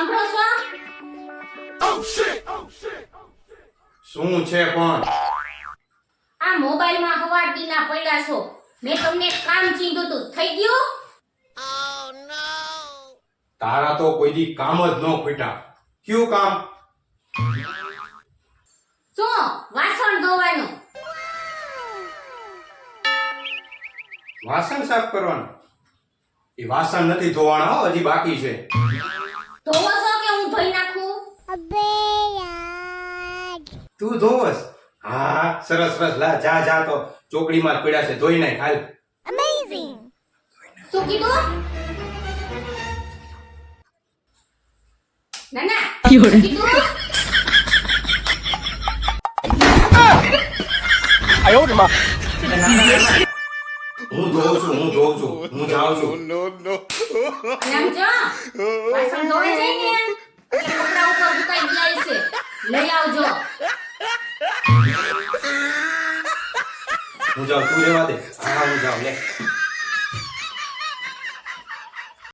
સાંભળો છો? શું છે પણ? આ મોબાઈલમાં હવાડીના પડ્યા છો. મેં તમને કામ ચીંધું તું. થઈ ગયું? તારા તો કોઈ દી કામ જ ન ખૂટ્યા. કયું કામ? શું વાસણ ધોવાનું. વાસણ સાફ કરવાનું. એ વાસણ નથી ધોવાના હો હજી બાકી છે. ધોવો છો કે હું ધોઈ નાખું? તું ધોવસ? હા સરસ સરસ. લા જા જા તો. ચોકડીમાં જ પડ્યા છે ધોઈ નાખ હાલ. શું કીધું? ના ના. કીધું હું જોઉં છું હું જોઉં છું હું જાઉં છું. આમ જો વાસણ ધોવાઈ જાય ને કપડા ઉપર સુકાઈ ગયા છે લઈ આવજો. હું જાઉં તું રેવા દે. હા હું જાઉં લે.